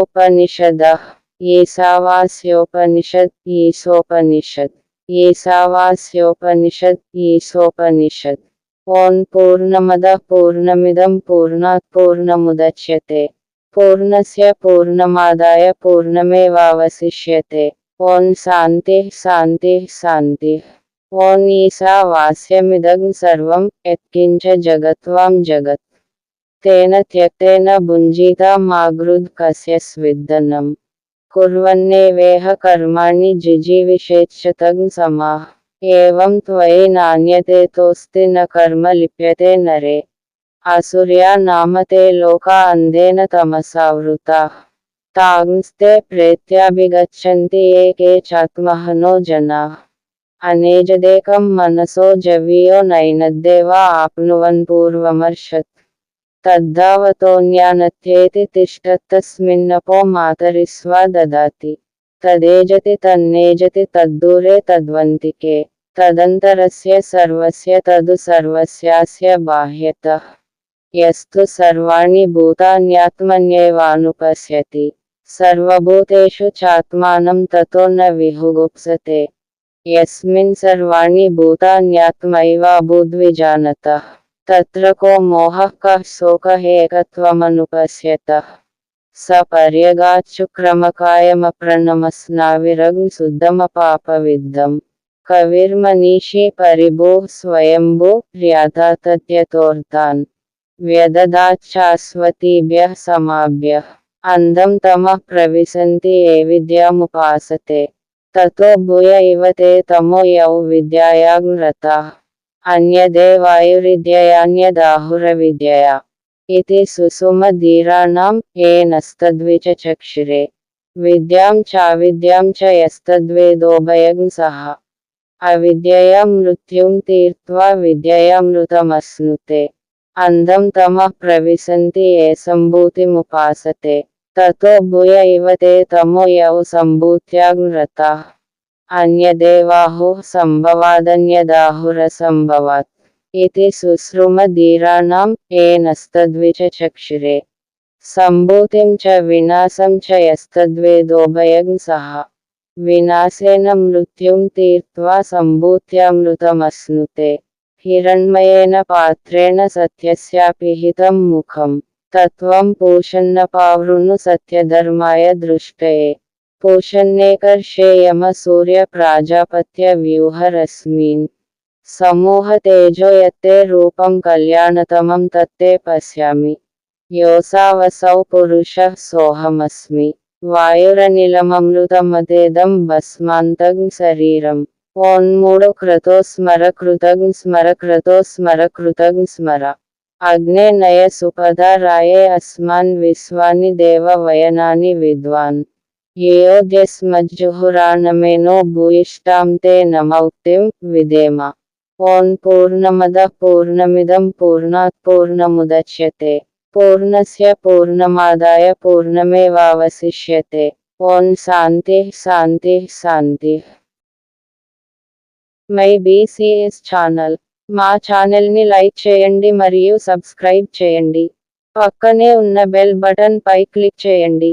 उपनिषदः ईशावास्योपनिषत् ईशोपनिषत् ईशावास्योपनिषत् ईशोपनिषत् ॐ पूर्णमदः पूर्णमिदं पूर्णात् पूर्णमुदच्यते पूर्णस्य पूर्णमादाय पूर्णमेवावशिष्यते ॐ शान्तिः शान्तिः शान्तिः ॐ ईशावास्यमिदं सर्वं यत्किञ्च जगत्वां जगत् तेन त्यक्तेन भुञ्जीता मागृद् कस्य स्विद्दनम् कुर्वन्नेवेह कर्माणि जिजीविषेच्छतं समाः एवं त्वयि नान्यतेतोऽस्ति न कर्म लिप्यते नरे असुर्या नाम ते लोका अन्धेन तमसावृताः तांस्ते प्रेत्याभिगच्छन्ति ये के चात्महनो जनाः अनेजदेकं मनसो जवीयो नैनद्देवा आप्नुवन् पूर्वमर्षत् तद्धावतोऽन्यानत्येति तिष्ठत्तस्मिन्नपो मातरिस्वा ददाति तदेजति तन्नेजति तद्दूरे तद्वन्तिके तदन्तरस्य सर्वस्य तदु सर्वस्यास्य बाह्यतः यस्तु सर्वाणि भूतान्यात्मन्येवानुपश्यति सर्वभूतेषु चात्मानं ततो न विहुगुप्सते यस्मिन् सर्वाणि भूतान्यात्मैवाभूद्विजानतः तत्र को मोहः कः शोकः एकत्वमनुपश्यतः स पर्यगाच्छुक्रमकायमप्रणमस्नाविरं शुद्धमपापविद्धम् कविर्मनीषी परिभुः स्वयम्भू र्याता तद्यतोर्तान् व्यददाच्छाश्वतीभ्यः समाभ्यः। अन्धं तमः प्रविशन्ति ये विद्यामुपासते। ततो भूय इव ते तमो यौ विद्यायां अन्यदे वायुरिद्ययान्यदाहुरविद्यया इति सुसुमधीराणां येनस्तद्विचचक्षुरे विद्यां चाविद्यां च यस्तद्वेदोभयं सः अविद्यया मृत्युं तीर्त्वा विद्ययामृतमश्नुते अन्धं तमः प्रविशन्ति ये सम्भूतिमुपासते ततो भूय इव ते तमो यौ అన్యదేవాహుః సంభవాదన్యదాహురసంభవాత్ ఇది సుశ్రుమధీరాణం ఏనస్తద్విచక్షురే సంభూతిం చ వినాశం చ యస్తద్వేదోభయం సహ వినాశేన మృత్యుం తీర్త్వా సంభూత్యామృతమశ్నుతే హిరణ్మయేన పాత్రేణ సత్యస్యాపి హితం ముఖం తత్వం పూషన్నపావృణు సత్యధర్మాయ దృష్టయే ಕೋಶನ್ನೇಕರ್ಷೇಯಮ ಸೂರ್ಯ ಪ್ರಾಜಾಪತ್ಯ ವ್ಯೂಹರಸ್ಮಿನ್ ಸಮೂಹ ತೇಜೋ ಯತ್ತೇ ರೂಪಂ ಕಲ್ಯಾಣತಮಂ ತತ್ತೇ ಪಶ್ಯಾಮಿ ಯೋಸಾವಸೌ ಪುರುಷ ಸೋಹಮಸ್ಮಿ వాయురనిలమమృతమదేదం భస్మాంతం శరీరం. ఓం మూడు క్రతో స్మర కృతగ్ స్మర క్రతో స్మర కృతగ్ స్మర. అగ్నే నయ సుపదారాయే అస్మాన్ విశ్వాని దేవ వయనాని విద్వాన్. ఏయోగేస్మజ్జుహురాణమేనో భూయిష్టాం తే నమౌక్తిం విదేమ ఓం పూర్ణమద పూర్ణమిదం పూర్ణాత్ పూర్ణముదచ్యతే. పూర్ణస్య పూర్ణమాదాయ పూర్ణమేవావశిష్యతే ఓం శాంతి శాంతి శాంతి. My BCS channel. మా ఛానల్ని లైక్ చేయండి మరియు సబ్స్క్రైబ్ చేయండి. పక్కనే ఉన్న బెల్ బటన్ పై క్లిక్ చేయండి.